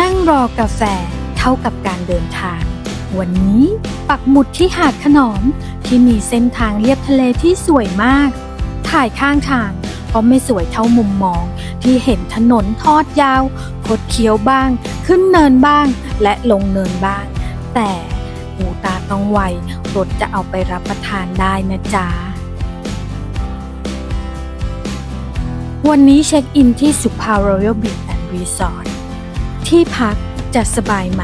นั่งรอกาแฟเท่ากับการเดินทาง วันนี้ปักหมุดที่หาดขนอมที่มีเส้นทางเลียบทะเลที่สวยมาก ถ่ายข้างทางก็ไม่สวยเท่ามุมมอง ที่เห็นถนนทอดยาวคดเคี้ยวบ้าง ขึ้นเนินบ้าง และลงเนินบ้าง แต่หูตาต้องไวรถจะเอาไปรับประทานได้นะจ๊ะวันนี้เช็คอินที่สุภา Royal Beach and Resort ที่ ที่พักจะสบายไหม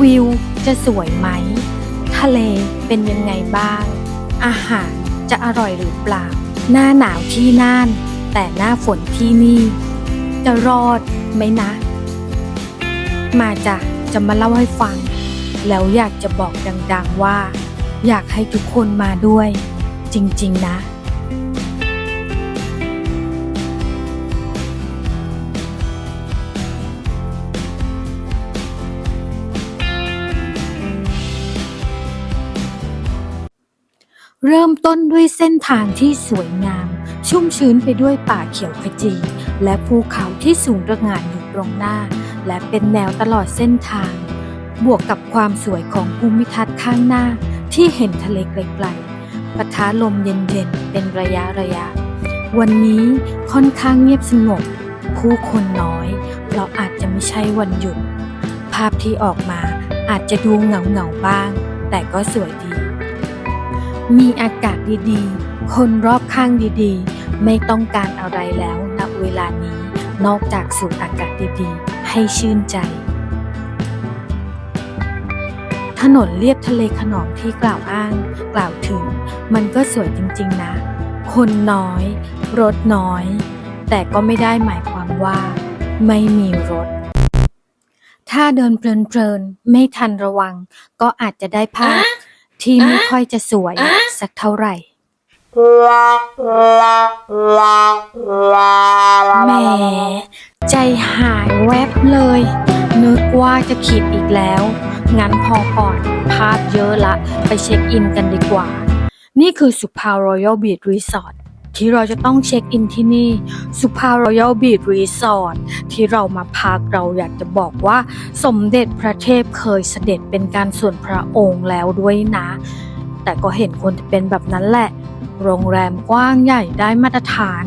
วิวจะสวยไหม ทะเลเป็นยังไงบ้าง อาหารจะอร่อยหรือเปล่า หน้าหนาวที่น่าน แต่หน้าฝนที่นี่ จะรอดไหมนะ มาจ้ะจะมาเล่าให้ฟัง แล้วอยากจะบอกดังๆว่า อยากให้ทุกคนมาด้วย จริง ๆ นะ เริ่มต้นด้วยเส้นทางที่สวยงาม ชุ่มชื้นไปด้วยป่าเขียวขจี และภูเขาที่สูงระงานอยู่ตรงหน้า และเป็นแนวตลอดเส้นทาง บวกกับความสวยของภูมิทัศน์ข้างหน้าที่เห็นทะเลไกลๆปะทะลมเย็นๆ เป็นระยะระยะ วันนี้ค่อนข้างเงียบสงบ ผู้คนน้อย เราอาจจะไม่ใช่วันหยุด ภาพที่ออกมาอาจจะดูเหงาเหงาๆบ้าง แต่ก็สวยดี มีอากาศดีๆ คนรอบข้างดีๆ ไม่ต้องการอะไรแล้วณเวลานี้ นอกจากสูดอากาศดีๆ ให้ชื่นใจ ถนนเลียบทะเลขนอมที่กล่าวอ้าง กล่าวถึง มันก็สวยจริงๆนะ คนน้อย รถน้อย แต่ก็ไม่ได้หมายความว่า ไม่มีรถ ถ้าเดินเพลินๆ ไม่ทันระวัง ก็อาจจะได้ภาพ ที่ไม่ค่อยจะสวยสักเท่าไหร่ แหม ใจหายแวบเลย นึกว่าจะขีดอีกแล้ว งั้นพอก่อน ภาพเยอะละ ไปเช็คอินกันดีกว่า นี่คือสุภารอยัลบีชรีสอร์ ที่เราจะต้องเช็คอินที่นี่สุภารอยัลบีชรีสอร์ทที่เรามาพักเราอยากจะบอกว่าสมเด็จพระเทพเคยเสด็จเป็นการส่วนพระองค์แล้วด้วยนะ แต่ก็เห็นคนจะเป็นแบบนั้นแหละ โรงแรมกว้างใหญ่ได้มาตรฐาน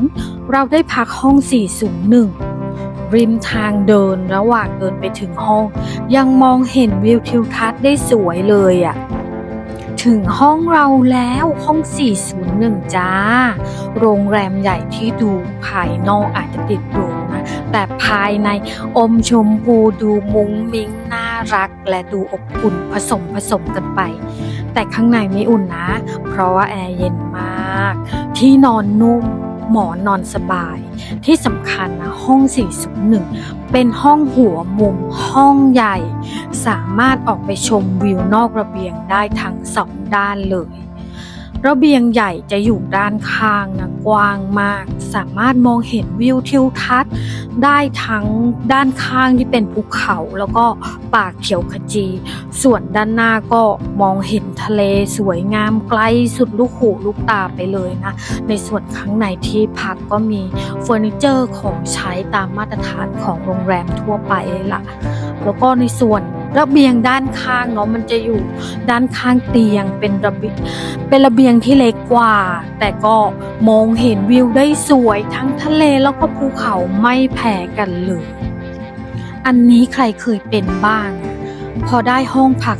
เราได้พักห้อง 401 ริมทางเดินระหว่างเดินไปถึงห้อง ยังมองเห็นวิวทิวทัศน์ได้สวยเลยอะ่ะ ถึงห้องเราแล้วห้อง 401 จ้า โรงแรมใหญ่ที่ดูภายนอกอาจจะติดหรูนะ แต่ภายในอมชมพูดูมุ้งมิ้งน่ารัก และดูอบอุ่นผสมผสมกันไป แต่ข้างในไม่อุ่นนะ เพราะว่าแอร์เย็นมาก ที่นอนนุ่ม หมอนนอนสบาย ที่สำคัญนะห้อง 401 เป็นห้องหัวมุมห้องใหญ่ สามารถออกไปชมวิวนอกระเบียงได้ทั้งสองด้านเลย ระเบียงใหญ่จะอยู่ด้านข้างนะ กว้างมาก สามารถมองเห็นวิวทิวทัศน์ ได้ทั้งด้านข้างที่เป็นภูเขา แล้วก็ป่าเขียวขจี ส่วนด้านหน้าก็มองเห็นทะเลสวยงามไกลสุดลูกหูลูกตาไปเลยนะ ในส่วนข้างในที่พักก็มีเฟอร์นิเจอร์ของใช้ตามมาตรฐานของโรงแรมทั่วไปลยล่ะแล้วก็ในส่วน ระเบียงด้านข้างเนาะมันจะอยู่ด้านข้างเตียงเป็นระเบียงเป็นระเบียงที่เล็กกว่า แต่ก็มองเห็นวิวได้สวยทั้งทะเลแล้วก็ภูเขาไม่แพ้กันเลย อันนี้ใครเคยเป็นบ้าง พอได้ห้องพัก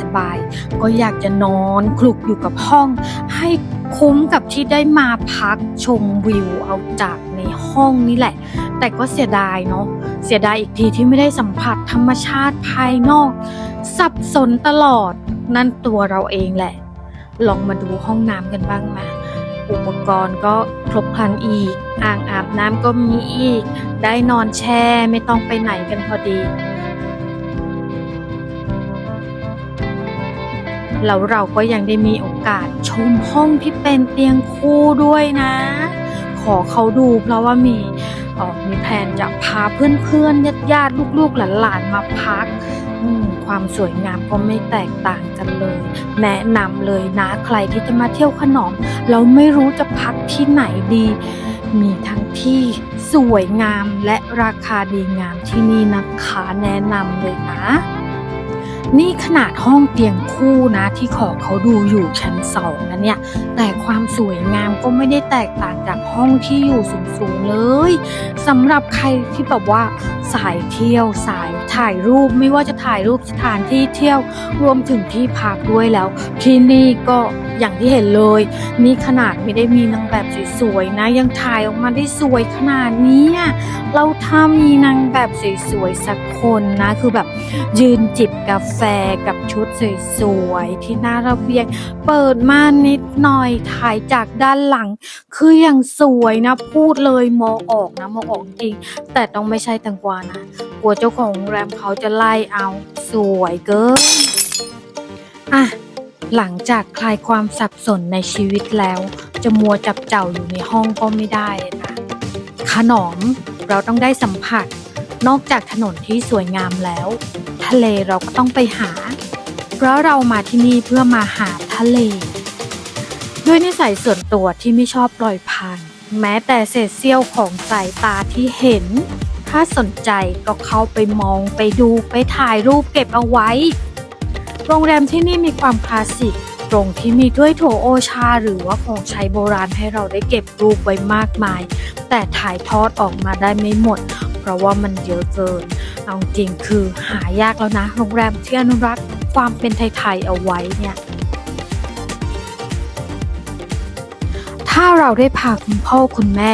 สบายๆก็อยากจะนอนคลุกอยู่กับห้อง ให้คุ้มกับที่ได้มาพักชมวิวเอาจากในห้องนี่แหละ แต่ก็เสียดายเนาะ เสียดายอีกทีที่ไม่ได้สัมผัสธรรมชาติภายนอก สับสนตลอด นั่นตัวเราเองแหละ ลองมาดูห้องน้ำกันบ้างไหมอุปกรณ์ก็ครบครันอีก อ่างอาบน้ำก็มีอีก ได้นอนแช่ไม่ต้องไปไหนกันพอดี แล้วเราก็ยังได้มีโอกาสชมห้องที่เป็นเตียงคู่ด้วยนะ ขอเขาดูเพราะว่ามี ออมีแผนจะพาเพื่อนๆญาติๆลูกๆหลานๆมาพักความสวยงามก็ไม่แตกต่างกันเลย แนะนำเลยนะใครที่จะมาเที่ยวขนอมเราไม่รู้จะพักที่ไหนดี มีทั้งที่สวยงามและราคาดีงามที่นี่นะคะแนะนำเลยนะ นี่ขนาดห้องเตียงคู่นะที่ขอเขาดูอยู่ชั้นสองนะเนี่ย แต่ความสวยงามก็ไม่ได้แตกต่างจากห้องที่อยู่สูงๆเลยสำหรับใครที่แบบว่าสายเที่ยวสายถ่ายรูปไม่ว่าจะถ่ายรูปสถานที่เที่ยวรวมถึงที่พักด้วยแล้ว ที่นี่ก็ อย่างที่เห็นเลย นี่ขนาดไม่ได้มีนางแบบสวยๆนะ ยังถ่ายออกมาได้สวยขนาดนี้เราถ้ามีนางแบบสวยๆสักคนนะ คือแบบยืนจิบกาแฟกับชุดสวยๆที่หน้าระเบียง เปิดม่านนิดหน่อยถ่ายจากด้านหลัง คืออย่างสวยนะ พูดเลยมองออกนะมองออกจริง แต่ต้องไม่ใช่แตงกวานะกลัวเจ้าของโรงแรมเขาจะไล่เอาสวยเกินอะ หลังจากคลายความสับสนในชีวิตแล้ว จะมัวจับเจ้าอยู่ในห้องก็ไม่ได้เลยนะ ขนมเราต้องได้สัมผัส นอกจากถนนที่สวยงามแล้ว ทะเลเราก็ต้องไปหา เพราะเรามาที่นี่เพื่อมาหาทะเล ด้วยนิสัยส่วนตัวที่ไม่ชอบปล่อยผ่าน แม้แต่เศษเสี้ยวของสายตาที่เห็น ถ้าสนใจก็เข้าไปมองไปดูไปถ่ายรูปเก็บเอาไว้ โรงแรมที่นี่มีความคลาสสิก ตรงที่มีถ้วยโถโอชา หรือว่าของใช้โบราณให้เราได้เก็บรูปไว้มากมาย แต่ถ่ายทอดออกมาได้ไม่หมด เพราะว่ามันเยอะเกิน เอาจริงคือหายากแล้วนะ โรงแรมที่อนุรักษ์ความเป็นไทยๆเอาไว้เนี่ย ถ้าเราได้พาคุณพ่อคุณแม่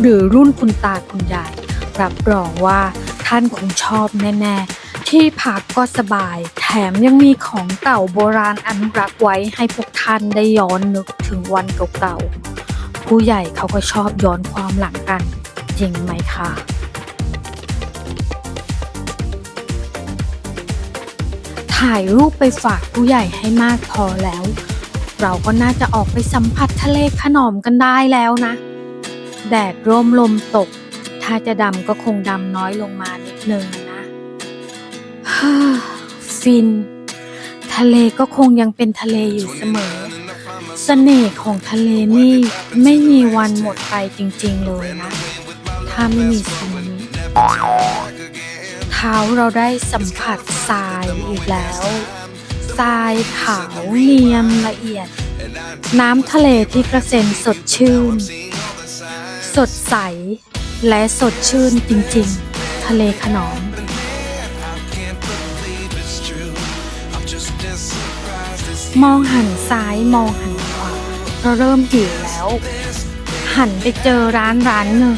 หรือรุ่นคุณตาคุณยายรับรองว่าท่านคงชอบแน่ ๆ ที่พักก็สบาย แถมยังมีของเก่าโบราณอนุรักษ์ไว้ให้พวกท่านได้ย้อนนึกถึงวันเก่าๆ ผู้ใหญ่เขาก็ชอบย้อนความหลังกัน จริงไหมคะถ่ายรูปไปฝากผู้ใหญ่ให้มากพอแล้ว เราก็น่าจะออกไปสัมผัสทะเลขนอมกันได้แล้วนะ แดดร่มลมตก ถ้าจะดำก็คงดำน้อยลงมานิดนึง ฮ่าฟิน ทะเลก็คงยังเป็นทะเลอยู่เสมอ เสน่ห์ของทะเลนี่ไม่มีวันหมดไปจริงๆเลยนะ ถ้าไม่มีสึนามิเท้าเราได้สัมผัสทรายอีกแล้วทรายขาวเนียมละเอียด น้ำทะเลที่กระเซ็นสดชื่น สดใส และสดชื่นจริงๆ ทะเลขนอม มองหันซ้ายมองหันขวาเราเริ่มหิวแล้ว หันไปเจอร้านร้านหนึ่ง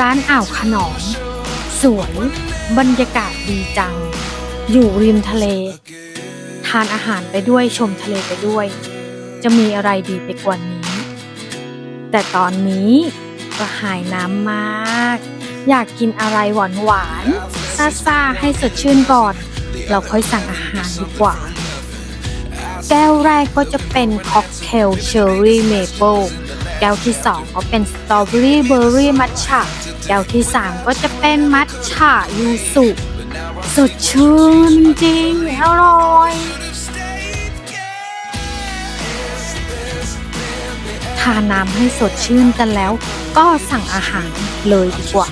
ร้านอ่าวขนอมสวยบรรยากาศดีจัง อยู่ริมทะเล ทานอาหารไปด้วยชมทะเลไปด้วย จะมีอะไรดีไปกว่านี้ แต่ตอนนี้ก็หายน้ำมาก อยากกินอะไรหวานหวานๆซ่าให้สดชื่นก่อน เราค่อยสั่งอาหารดีกว่า แก้วแรกก็จะเป็นค็อกเทลเชอร์รี่เมเปิลแก้วที่สองก็เป็นสตรอเบอรี่เบอร์รี่มัทฉะแก้วที่สามก็จะเป็นมัทฉะยูสุสดชื่นจริงอร่อยทานน้ำให้สดชื่นกันแล้ว ก็สั่งอาหารเลยดีกว่า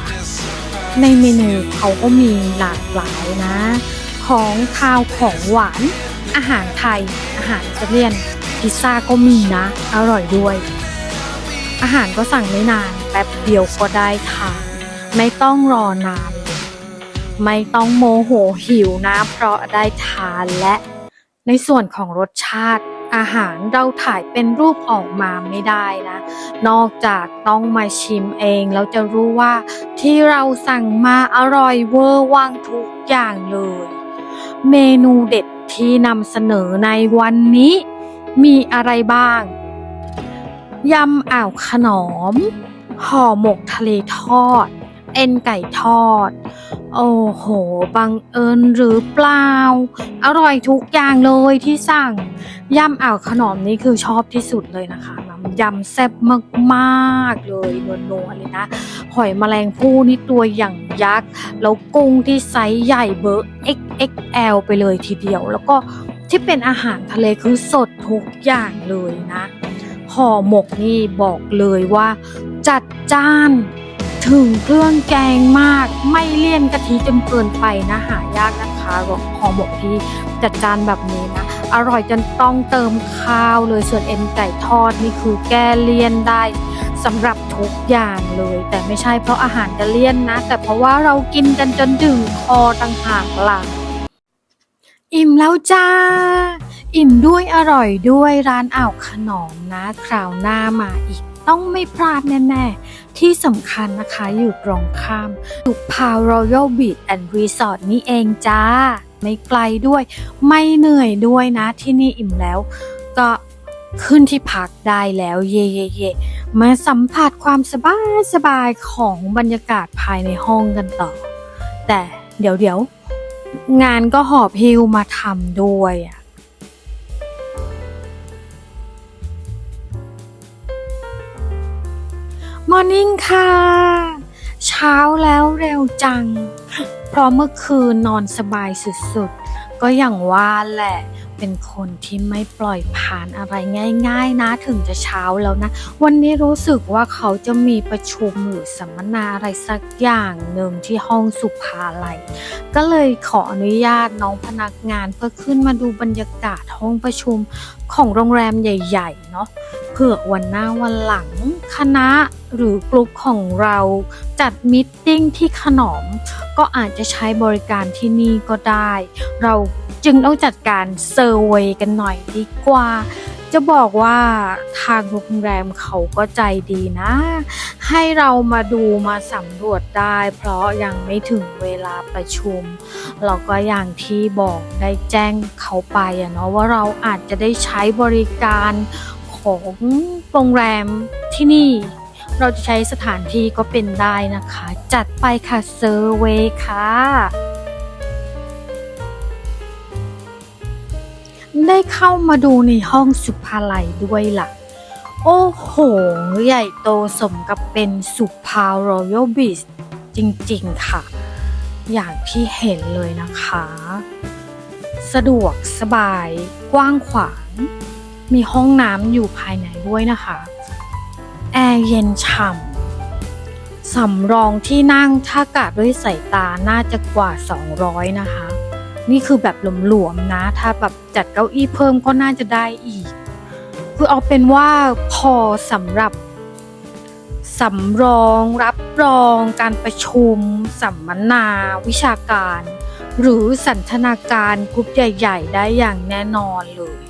ในเมนูเขาก็มีหลากหลายนะ ของคาวของหวาน อาหารไทย อาหารอิตาเลียน พิซซ่าก็มีนะ อร่อยด้วย อาหารก็สั่งไม่นาน แป๊บเดียวก็ได้ทานไม่ต้องรอนาน ไม่ต้องโมโหหิวนะ เพราะได้ทานและ ในส่วนของรสชาติอาหารเราถ่ายเป็นรูปออกมาไม่ได้นะ นอกจากต้องมาชิมเองแล้วจะรู้ว่าที่เราสั่งมาอร่อยเวอร์วังทุกอย่างเลย เมนูเด็ดที่นำเสนอในวันนี้ มีอะไรบ้าง ยำอ่าวขนอม ห่อหมกทะเลทอด เอ็นไก่ทอด โอ้โห บังเอิญหรือเปล่า อร่อยทุกอย่างเลยที่สั่ง ยำอ่าวขนอมนี่คือชอบที่สุดเลยนะคะ ยำแซ่บมากๆเลยนัวๆเลยนะ หอยแมลงภู่นี่ตัวอย่างยักษ์ แล้วกุ้งที่ไซส์ใหญ่เบอร์ XXL ไปเลยทีเดียว แล้วก็ที่เป็นอาหารทะเลคือสดทุกอย่างเลยนะห่อหมกนี่บอกเลยว่า จัดจ้านถึงเครื่องแกงมากไม่เลี่ยนกะทิจนเกินไปนะหายากนะคะห่อหมกที่จัดจานแบบนี้นะ อร่อยจนต้องเติมข้าวเลยส่วนเอ็นไก่ทอดนี่คือแก้เลี่ยนได้สำหรับทุกอย่างเลย แต่ไม่ใช่เพราะอาหารจะเลี่ยนนะ แต่เพราะว่าเรากินกันจนถึงคอต่างหากล่ะอิ่มแล้วจ้า อิ่มด้วยอร่อยด้วยร้านอ่าวขนมนะ คราวหน้ามาอีกต้องไม่พลาดแน่ๆ ที่สำคัญนะคะอยู่ตรงข้ามสุพาวรอยัลบีชแอนด์รีสอร์ทนี่เองจ้า ไม่ไกลด้วย ไม่เหนื่อยด้วยนะที่นี่อิ่มแล้ว ก็ขึ้นที่พักได้แล้วเย่เย่เย่มาสัมผัสความสบายสบายของบรรยากาศภายในห้องกันต่อ แต่เดี๋ยวเดี๋ยวงานก็หอบฮิวมาทำด้วยอะมอร์นิ่งค่ะ เช้าแล้วเร็วจัง เพราะเมื่อคืนนอนสบายสุดๆ ก็อย่างว่าแหละ เป็นคนที่ไม่ปล่อยผ่านอะไรง่าย ๆ นะถึงจะเช้าแล้วนะ วันนี้รู้สึกว่าเขาจะมีประชุมหรือสัมมนาอะไรสักอย่างหนึ่งที่ห้องสุภาลัย ก็เลยขออนุญาตน้องพนักงานเพื่อขึ้นมาดูบรรยากาศห้องประชุมของโรงแรมใหญ่ๆเนาะเผื่อวันหน้าวันหลังคณะหรือกลุ่มของเราจัดมิทติ้งที่ขนอมก็อาจจะใช้บริการที่นี่ก็ได้ เรา จึงต้องจัดการเซอร์เวยกันหน่อยดีกว่า จะบอกว่าทางโรงแรมเขาก็ใจดีนะ ให้เรามาดูมาสำรวจได้ เพราะยังไม่ถึงเวลาประชุมแล้วก็อย่างที่บอกได้แจ้งเขาไปอะเนาะว่าเราอาจจะได้ใช้บริการของโรงแรมที่นี่ เราจะใช้สถานที่ก็เป็นได้นะคะ จัดไปค่ะเซอร์เวยค่ะ ได้เข้ามาดูในห้องสุภาลัยด้วยล่ะ โอ้โห ใหญ่โตสมกับเป็นสุภาโรอยัลบีชจริงๆค่ะ อย่างที่เห็นเลยนะคะ สะดวกสบายกว้างขวาง มีห้องน้ำอยู่ภายในด้วยนะคะ แอร์เย็นฉ่ำสำรองที่นั่งถ้ากะด้วยสายตาน่าจะกว่า 200 นะคะ นี่คือแบบหลวมๆนะ ถ้าแบบจัดเก้าอี้เพิ่มก็น่าจะได้อีก คือเอาเป็นว่าพอสำหรับสำรองรับรองการประชุม สัมมนา วิชาการ หรือสันทนาการกลุ่มใหญ่ ๆ ได้อย่างแน่นอนเลย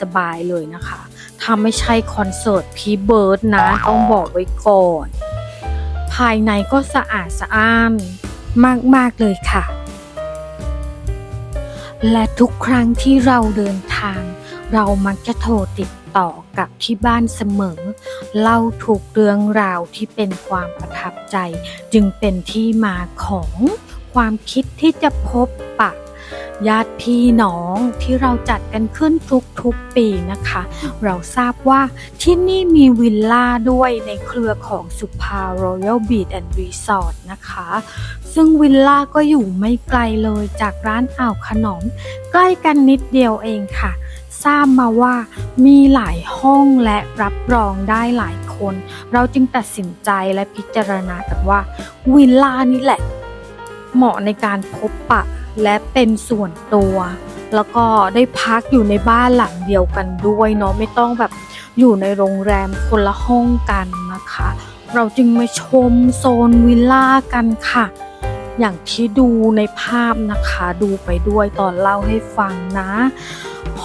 สบาย ๆ เลยนะคะ ถ้าไม่ใช่คอนเสิร์ตพีเบิร์ดนะ ต้องบอกไว้ก่อน ภายในก็สะอาดสะอ้านมาก ๆ เลยค่ะ และทุกครั้งที่เราเดินทาง เรามักจะโทรติดต่อกับที่บ้านเสมอ เล่าถูกเรื่องราวที่เป็นความประทับใจ จึงเป็นที่มาของความคิดที่จะพบปะ ญาติพี่น้องที่เราจัดกันขึ้นทุกๆปีนะคะ เราทราบว่าที่นี่มีวิลล่าด้วยในเครือของสุภารอยัลบีชแอนด์รีสอร์ทนะคะ ซึ่งวิลล่าก็อยู่ไม่ไกลเลยจากร้านอ่าวขนม ใกล้กันนิดเดียวเองค่ะ ทราบมาว่ามีหลายห้องและรับรองได้หลายคน เราจึงตัดสินใจและพิจารณากันว่าวิลล่านี่แหละ เหมาะในการพบปะ และเป็นส่วนตัว แล้วก็ได้พักอยู่ในบ้านหลังเดียวกันด้วยเนาะไม่ต้องแบบอยู่ในโรงแรมคนละห้องกันนะคะ เราจึงมาชมโซนวิลล่ากันค่ะ อย่างที่ดูในภาพนะคะดูไปด้วยตอนเล่าให้ฟังนะ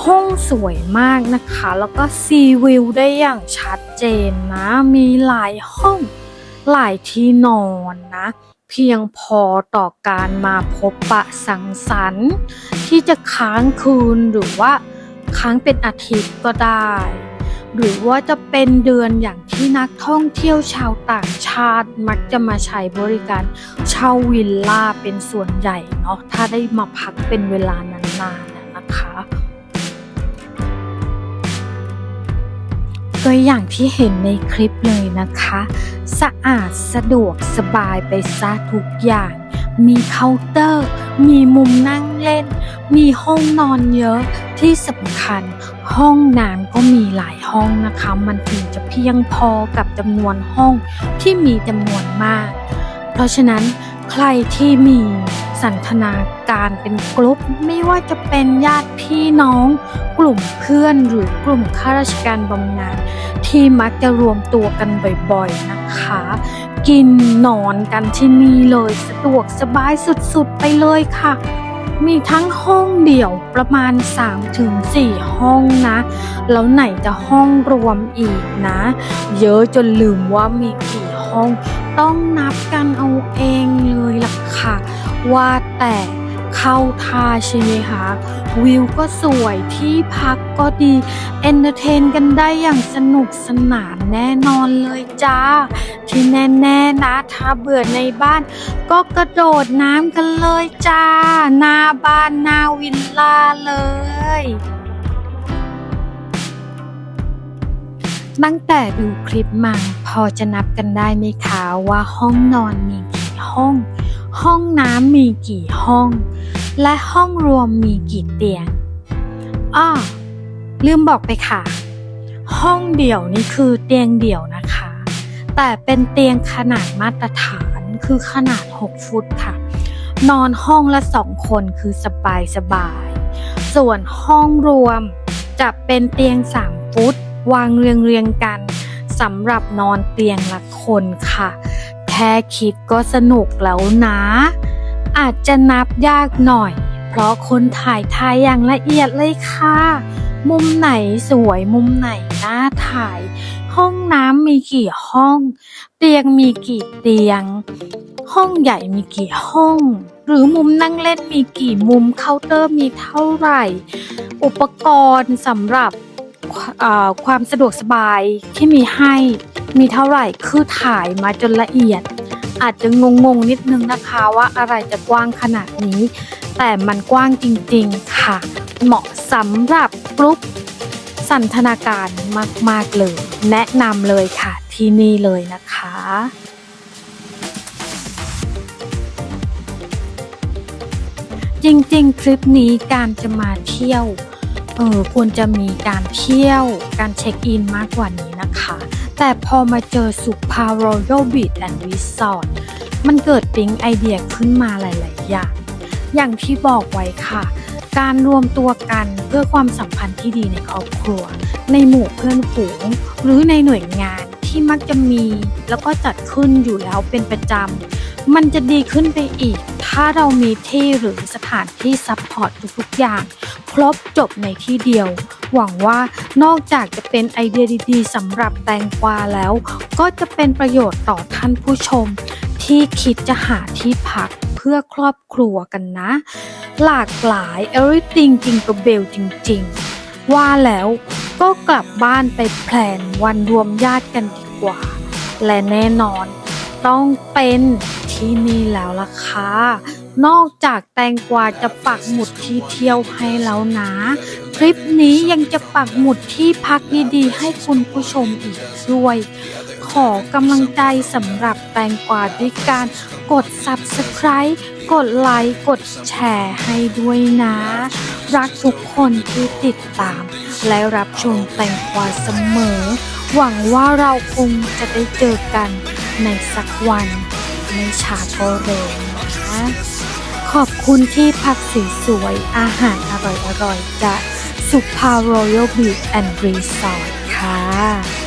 ห้องสวยมากนะคะ แล้วก็ซีวิวได้อย่างชัดเจนนะ มีหลายห้องหลายที่นอนนะ เพียงพอต่อการมาพบปะสังสรรค์ ที่จะค้างคืนหรือว่าค้างเป็นอาทิตย์ก็ได้ หรือว่าจะเป็นเดือนอย่างที่นักท่องเที่ยวชาวต่างชาติมักจะมาใช้บริการเช่าวิลล่าเป็นส่วนใหญ่เนาะถ้าได้มาพักเป็นเวลานานๆนะนะคะก็อย่างที่เห็นในคลิปเลยนะคะ สะอาดสะดวกสบายไปซะทุกอย่าง มีเคาน์เตอร์ มีมุมนั่งเล่น มีห้องนอนเยอะที่สำคัญ ห้องน้ำก็มีหลายห้องนะคะ มันถึงจะเพียงพอกับจำนวนห้องที่มีจำนวนมาก เพราะฉะนั้น ใครที่มีสันทนาการเป็นกลุ่มไม่ว่าจะเป็นญาติพี่น้อง กลุ่มเพื่อนหรือกลุ่มข้าราชการบำนาญที่มักจะรวมตัวกันบ่อยๆนะคะ กินนอนกันที่นี่เลยสะดวกสบายสุดๆไปเลยค่ะ มีทั้งห้องเดี่ยวประมาณ 3-4 ห้องนะ แล้วไหนจะห้องรวมอีกนะ เยอะจนลืมว่ามีกี่ อง ต้องนับกันเอาเองเลยล่ะค่ะ ว่าแต่เข้าท่าใช่ไหมคะวิวก็สวยที่พักก็ดีเอนเตอร์เทนกันได้อย่างสนุกสนานแน่นอนเลยจ้า ที่แน่ๆนะถ้าเบื่อในบ้าน ก็กระโดดน้ำกันเลยจ้าหน้าบ้านหน้าวิลล่าเลย ตั้งแต่ดูคลิปมาพอจะนับกันได้ไหมคะว่าห้องนอนมีกี่ห้อง ห้องน้ำมีกี่ห้อง และห้องรวมมีกี่เตียงอ้อลืมบอกไปค่ะ ห้องเดี่ยวนี่คือเตียงเดี่ยวนะคะ แต่เป็นเตียงขนาดมาตรฐานคือขนาด 6 ฟุตค่ะ นอนห้องละสองคนคือสบายสบายๆส่วนห้องรวมจะเป็นเตียง 3 ฟุต วางเรียงเรียงกันสำหรับนอนเตียงละคนค่ะ แค่คิดก็สนุกแล้วนะ อาจจะนับยากหน่อย เพราะคนถ่ายทายอย่างละเอียดเลยค่ะ มุมไหนสวยมุมไหนน่าถ่าย ห้องน้ำมีกี่ห้อง เตียงมีกี่เตียง ห้องใหญ่มีกี่ห้อง หรือมุมนั่งเล่นมีกี่มุมเคาน์เตอร์มีเท่าไหร่ อุปกรณ์สำหรับ ความสะดวกสบายที่มีให้มีเท่าไหร่คือถ่ายมาจนละเอียด อาจจะงงๆนิดนึงนะคะว่าอะไรจะกว้างขนาดนี้ แต่มันกว้างจริงๆค่ะ เหมาะสำหรับกรุ๊ปสันทนาการมาก ๆ เลย แนะนำเลยค่ะที่นี่เลยนะคะจริงๆ ทริปนี้การจะมาเที่ยว เออควรจะมีการเที่ยวการเช็คอินมากกว่านี้นะคะ แต่พอมาเจอสุภารอยัลบีชแอนด์รีสอร์ทมันเกิดปิ๊งไอเดียขึ้นมาหลาย ๆ อย่าง อย่างที่บอกไว้ค่ะ การรวมตัวกันเพื่อความสัมพันธ์ที่ดีในครอบครัว ในหมู่เพื่อนฝูง หรือในหน่วยงานที่มักจะมี แล้วก็จัดขึ้นอยู่แล้วเป็นประจำ มันจะดีขึ้นไปอีก ถ้าเรามีที่หรือสถานที่ซัพพอร์ตทุกๆอย่าง ครบจบในที่เดียว หวังว่านอกจากจะเป็นไอเดียดีๆสำหรับแตงกวาแล้ว ก็จะเป็นประโยชน์ต่อท่านผู้ชม ที่คิดจะหาที่พักเพื่อครอบครัวกันนะ หลากหลาย everything จริงกับเบลจริงๆ ว่าแล้วก็กลับบ้านไปแพลนวันรวมญาติกันดีกว่า และแน่นอนต้องเป็น ที่นี่แล้วล่ะค่ะ นอกจากแตงกวาจะปักหมุดที่เที่ยวให้แล้วนะ คลิปนี้ยังจะปักหมุดที่พักดีๆ ให้คุณผู้ชมอีกด้วย ขอกำลังใจสำหรับแตงกวาด้วยการกด subscribe กดไลค์ กดแชร์ให้ด้วยนะ รักทุกคนที่ติดตาม และรับชมแตงกวาเสมอ หวังว่าเราคงจะได้เจอกันในสักวัน ในชาก็เร็วนะ ขอบคุณที่พักสสวยๆอาหารอร่อยๆจากสุภารอยลบีแอนด์รีสอร์ทค่ะ